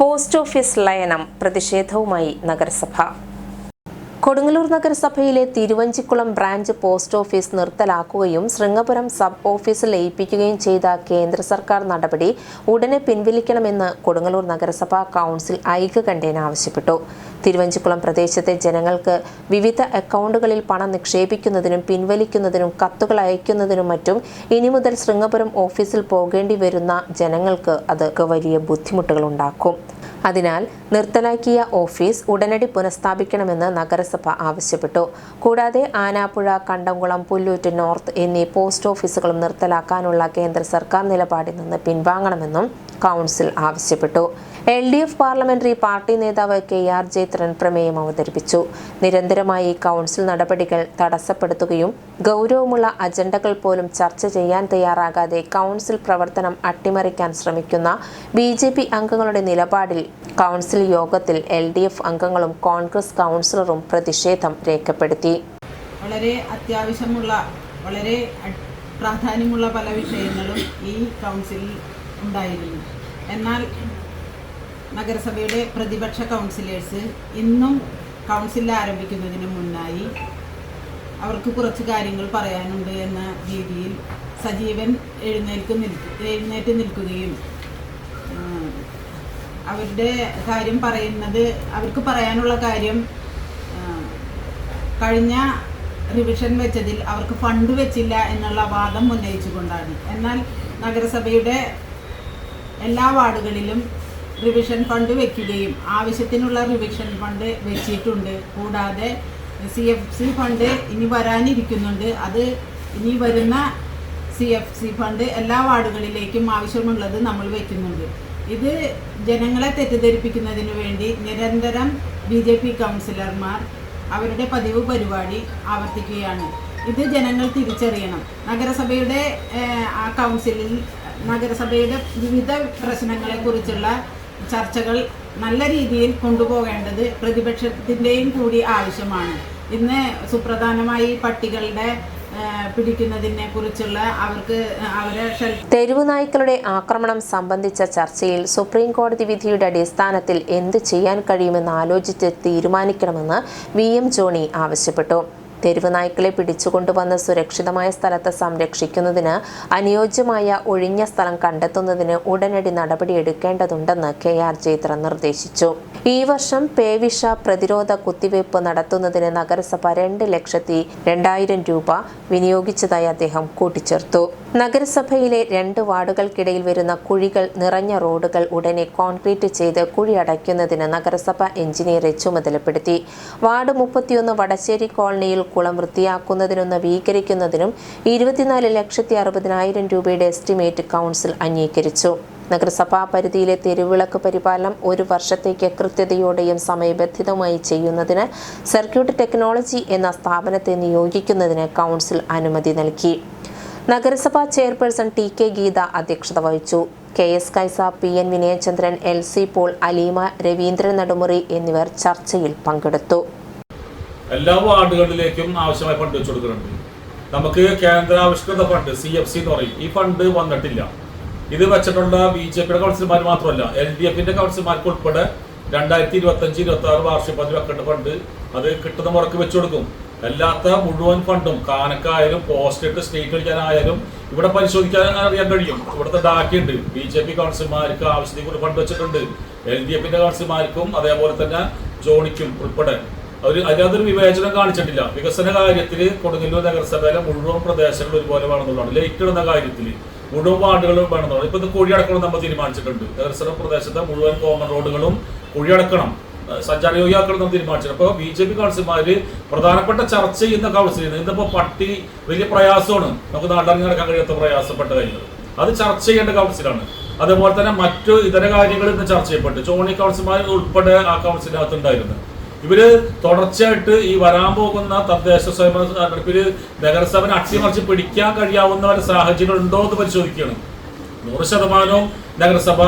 Post office ലയനം പ്രതിഷേധവുമായി നഗരസഭ. കൊടുങ്ങല്ലൂർ നഗരസഭയിലെ തിരുവഞ്ചിക്കുളം ബ്രാഞ്ച് പോസ്റ്റ് ഓഫീസ് നിർത്തലാക്കുകയും ശൃംഗപുരം സബ് ഓഫീസ് ലയിപ്പിക്കുകയും ചെയ്ത കേന്ദ്ര സർക്കാർ നടപടി ഉടനെ പിൻവലിക്കണമെന്ന് കൊടുങ്ങല്ലൂർ നഗരസഭാ കൗൺസിൽ ഐക്യകണ്ഠേന ആവശ്യപ്പെട്ടു. തിരുവഞ്ചിക്കുളം പ്രദേശത്തെ ജനങ്ങൾക്ക് വിവിധ അക്കൗണ്ടുകളിൽ പണം നിക്ഷേപിക്കുന്നതിനും പിൻവലിക്കുന്നതിനും കത്തുകൾ അയക്കുന്നതിനും മറ്റും ഇനി മുതൽ ശൃംഗപുരം ഓഫീസിൽ പോകേണ്ടി വരുന്ന ജനങ്ങൾക്ക് അത് വലിയ ബുദ്ധിമുട്ടുകളുണ്ടാക്കും അതിനാൽ നിർത്തലാക്കിയ ഓഫീസ് ഉടനടി പുനഃസ്ഥാപിക്കണമെന്ന് നഗരസഭ ആവശ്യപ്പെട്ടു. കൂടാതെ ആനാപ്പുഴ കണ്ടംകുളം പുല്ലൂറ്റ് നോർത്ത് എന്നീ പോസ്റ്റ് ഓഫീസുകളും നിർത്തലാക്കാനുള്ള കേന്ദ്ര സർക്കാർ നിലപാടിൽ നിന്ന് പിൻവാങ്ങണമെന്നും കൗൺസിൽ ആവശ്യപ്പെട്ടു. L D F parliamentary party നേതാവ് കെ ആർ ജയത്രൻ പ്രമേയം അവതരിപ്പിച്ചു. നിരന്തരമായി കൗൺസിൽ നടപടികൾ തടസ്സപ്പെടുത്തുകയും ഗൗരവമുള്ള അജണ്ടകൾ പോലും ചർച്ച ചെയ്യാൻ തയ്യാറാകാതെ കൗൺസിൽ പ്രവർത്തനം അട്ടിമറിക്കാൻ ശ്രമിക്കുന്ന ബി ജെ പി അംഗങ്ങളുടെ നിലപാടിൽ കൗൺസിൽ യോഗത്തിൽ എൽ ഡി എഫ് അംഗങ്ങളും കോൺഗ്രസ് കൗൺസിലറും പ്രതിഷേധം രേഖപ്പെടുത്തി. വളരെ അത്യാവശ്യമുള്ള വളരെ പ്രാധാന്യമുള്ള പല വിഷയങ്ങളും ഈ കൗൺസിലിൽ ഉണ്ടായിരുന്നു. എന്നാൽ നഗരസഭയുടെ പ്രതിപക്ഷ കൗൺസിലേഴ്സ് ഇന്നും കൗൺസിൽ ആരംഭിക്കുന്നതിന് മുന്നായി അവർക്ക് കുറച്ച് കാര്യങ്ങൾ പറയാനുണ്ട് എന്ന രീതിയിൽ സജീവൻ എഴുന്നേൽക്ക് നിൽക്കും എഴുന്നേറ്റ് നിൽക്കുകയും അവരുടെ കാര്യം പറയുന്നത് അവർക്ക് പറയാനുള്ള കാര്യം കഴിഞ്ഞ റിവിഷൻ വെച്ചതിൽ അവർക്ക് ഫണ്ട് വെച്ചില്ല എന്നുള്ള വാദം ഉന്നയിച്ചുകൊണ്ടാണ്. എന്നാൽ നഗരസഭയുടെ എല്ലാ വാർഡുകളിലും റിവിഷൻ ഫണ്ട് വയ്ക്കുകയും ആവശ്യത്തിനുള്ള റിവിഷൻ ഫണ്ട് വെച്ചിട്ടുണ്ട്. കൂടാതെ സി എഫ് സി ഫണ്ട് ഇനി വരാനിരിക്കുന്നുണ്ട്. അത് ഇനി വരുന്ന സി എഫ് സി ഫണ്ട് എല്ലാ വാർഡുകളിലേക്കും ആവശ്യമുള്ളത് നമ്മൾ വയ്ക്കുന്നുണ്ട് ഇത് ജനങ്ങളെ തെറ്റിദ്ധരിപ്പിക്കുന്നതിന് വേണ്ടി നിരന്തരം ബി ജെ പി കൗൺസിലർമാർ അവരുടെ പതിവ് പരിപാടി ആവർത്തിക്കുകയാണ്. ഇത് ജനങ്ങൾ തിരിച്ചറിയണം. നഗരസഭയുടെ ആ കൗൺസിലിൽ നഗരസഭയുടെ വിവിധ പ്രശ്നങ്ങളെക്കുറിച്ചുള്ള ചർച്ചകൾ നല്ല രീതിയിൽ കൊണ്ടുപോകേണ്ടത് പ്രതിപക്ഷത്തിന്റെയും കൂടി ആവശ്യമാണ്. ഇന്ന് സുപ്രധാനമായി പട്ടികളുടെ പിടിക്കുന്നതിനെ കുറിച്ചുള്ള അവർക്ക് അവരെ തെരുവു നായ്ക്കളുടെ ആക്രമണം സംബന്ധിച്ച ചർച്ചയിൽ സുപ്രീം കോടതി വിധിയുടെ അടിസ്ഥാനത്തിൽ എന്ത് ചെയ്യാൻ കഴിയുമെന്ന് ആലോചിച്ച് തീരുമാനിക്കണമെന്ന് വി എം ജോണി ആവശ്യപ്പെട്ടു. തെരുവു നായ്ക്കളെ പിടിച്ചുകൊണ്ടുവന്ന് സുരക്ഷിതമായ സ്ഥലത്ത് സംരക്ഷിക്കുന്നതിന് അനുയോജ്യമായ ഒഴിഞ്ഞ സ്ഥലം കണ്ടെത്തുന്നതിന് ഉടനടി നടപടിയെടുക്കേണ്ടതുണ്ടെന്ന് കെ ആർ ജയത്ര നിർദ്ദേശിച്ചു. ഈ വർഷം പേവിഷ പ്രതിരോധ കുത്തിവയ്പ് നടത്തുന്നതിന് നഗരസഭ രണ്ട് ലക്ഷത്തി രണ്ടായിരം രൂപ വിനിയോഗിച്ചതായി അദ്ദേഹം കൂട്ടിച്ചേർത്തു. നഗരസഭയിലെ രണ്ട് വാർഡുകൾക്കിടയിൽ വരുന്ന കുഴികൾ നിറഞ്ഞ റോഡുകൾ ഉടനെ കോൺക്രീറ്റ് ചെയ്ത് കുഴി അടയ്ക്കുന്നതിന് നഗരസഭ എഞ്ചിനീയറെ ചുമതലപ്പെടുത്തി. വാർഡ് മുപ്പത്തിയൊന്ന് വടശ്ശേരി കോളനിയിൽ കുളം വൃത്തിയാക്കുന്നതിനും നവീകരിക്കുന്നതിനും ഇരുപത്തിനാല് ലക്ഷത്തി അറുപതിനായിരം രൂപയുടെ എസ്റ്റിമേറ്റ് കൗൺസിൽ അംഗീകരിച്ചു. നഗരസഭാ പരിധിയിലെ തെരുവിളക്ക് പരിപാലനം ഒരു വർഷത്തേക്ക് കൃത്യതയോടെയും സമയബന്ധിതമായി ചെയ്യുന്നതിന് സർക്യൂട്ട് ടെക്നോളജി എന്ന സ്ഥാപനത്തെ നിയോഗിക്കുന്നതിന് കൗൺസിൽ അനുമതി നൽകി. നഗരസഭാ ചെയർപേഴ്സൺ ടി കെ ഗീത അധ്യക്ഷത വഹിച്ചു. K S Kaisa P N Vinayachandran L C Paul Aleema Raveendran Nadumuri എന്നിവർ ചർച്ചയിൽ പങ്കെടുത്തു. എല്ലാ വാർഡുകളിലേക്കും ആവശ്യമായ ഫണ്ട് വെച്ചു കൊടുക്കുന്നുണ്ട്. നമുക്ക് കേന്ദ്രാവിഷ്കൃത ഫണ്ട് സി എഫ് സി എന്ന് പറയും. ഈ ഫണ്ട് വന്നിട്ടില്ല. ഇത് വെച്ചിട്ടുള്ള ബി ജെ പിയുടെ കൗൺസിലർമാർ മാത്രമല്ല എൽ ഡി എഫിന്റെ കൗൺസിലർമാർക്ക് ഉൾപ്പെടെ രണ്ടായിരത്തി ഇരുപത്തി അഞ്ച് ഇരുപത്തി ആറ് വാർഷിക വെക്കേണ്ട ഫണ്ട് അത് കിട്ടുന്ന മുറക്ക് വെച്ചു കൊടുക്കും. അല്ലാത്ത മുഴുവൻ ഫണ്ടും കാനക്കായാലും പോസ്റ്റ് ഇട്ട് സ്റ്റേറ്റ് വിളിക്കാനായാലും ഇവിടെ പരിശോധിക്കാൻ അറിയാൻ കഴിയും. ഇവിടുത്തെ ഡാറ്റയുണ്ട് ബി ജെ പി കൗൺസിലർമാർക്ക് ആവശ്യത്തിൽ കൂടി ഫണ്ട് വെച്ചിട്ടുണ്ട്. എൽ ഡി എഫിന്റെ കൗൺസിലർമാർക്കും അതേപോലെ തന്നെ ജോണിക്കും ഉൾപ്പെടെ. അവർ അതിനകത്തൊരു വിവേചനം കാണിച്ചിട്ടില്ല. വികസന കാര്യത്തിൽ കൊടുങ്ങല്ലൂർ നഗരസഭയിലെ മുഴുവൻ പ്രദേശങ്ങൾ ഒരുപോലെ വേണമെന്നുള്ളതാണ്. ലൈറ്റ് ഇടുന്ന കാര്യത്തിൽ മുഴുവൻ വാർഡുകളും വേണമെന്നുള്ളത് ഇപ്പൊ ഇത് കുഴിയടക്കണം നമ്മൾ തീരുമാനിച്ചിട്ടുണ്ട്. നഗരസഭ പ്രദേശത്തെ മുഴുവൻ കോമൺ റോഡുകളും കുഴിയടക്കണം. സഞ്ചാരയോഗ്യമാക്കണം എന്ന് തീരുമാനിച്ചത്. അപ്പോൾ ബി ജെ പി കൗൺസിലർമാര് പ്രധാനപ്പെട്ട ചർച്ച ചെയ്യുന്ന കൗൺസിൽ ഇന്നിപ്പോ പട്ടി വലിയ പ്രയാസമാണ്. നമുക്ക് നാട്ടിറങ്ങി നടക്കാൻ കഴിയാത്ത പ്രയാസപ്പെട്ട കാര്യങ്ങൾ. അത് ചർച്ച ചെയ്യേണ്ട കൗൺസിലാണ് അതേപോലെ തന്നെ മറ്റു ഇതര കാര്യങ്ങൾ ഇന്ന് ചർച്ച ചെയ്യപ്പെട്ടു ചോണി കൗൺസിലർമാർ ഉൾപ്പെടെ ആ കൗൺസിലിനകത്ത് ഉണ്ടായിരുന്നു ഇവർ തുടർച്ചയായിട്ട് ഈ വരാൻ പോകുന്ന തദ്ദേശ സ്വയംഭരണ തെരഞ്ഞെടുപ്പിൽ നഗരസഭനെ അട്ടിമറിച്ച് പിടിക്കാൻ കഴിയാവുന്ന ഒരു സാഹചര്യങ്ങൾ ഉണ്ടോ എന്ന് പരിശോധിക്കുകയാണ്. നൂറ് ശതമാനവും നഗരസഭ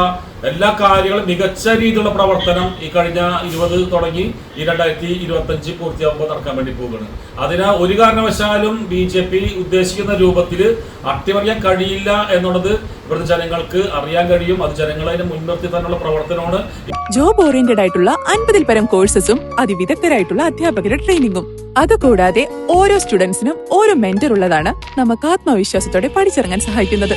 എല്ലാ കാര്യങ്ങളും മികച്ച രീതിയിലുള്ള പ്രവർത്തനം ഈ കഴിഞ്ഞ ഇരുപത് തുടങ്ങി ഈ രണ്ടായിരത്തി ഇരുപത്തി അഞ്ച് പൂർത്തിയാകുമ്പോൾ നടക്കാൻ വേണ്ടി പോകുകയാണ് അതിന് ഒരു കാരണവശാലും ബി ജെ പി ഉദ്ദേശിക്കുന്ന രൂപത്തിൽ അട്ടിമറിയാൻ കഴിയില്ല എന്നുള്ളത് ഇവിടുത്തെ ജനങ്ങൾക്ക് അറിയാൻ കഴിയും. അത് ജനങ്ങളെ മുൻനിർത്തി തന്നെയുള്ള പ്രവർത്തനമാണ്. ജോബ് ഓറിയന്റഡ് ആയിട്ടുള്ള അൻപതിൽ പരം കോഴ്സസും അതിവിദഗ്ധരായിട്ടുള്ള അധ്യാപകരുടെ ട്രെയിനിങ്ങും അതുകൂടാതെ ഓരോ സ്റ്റുഡൻസിനും ഓരോ മെന്റർ ഉള്ളതാണ് നമുക്ക് ആത്മവിശ്വാസത്തോടെ പഠിച്ചിറങ്ങാൻ സഹായിക്കുന്നത്.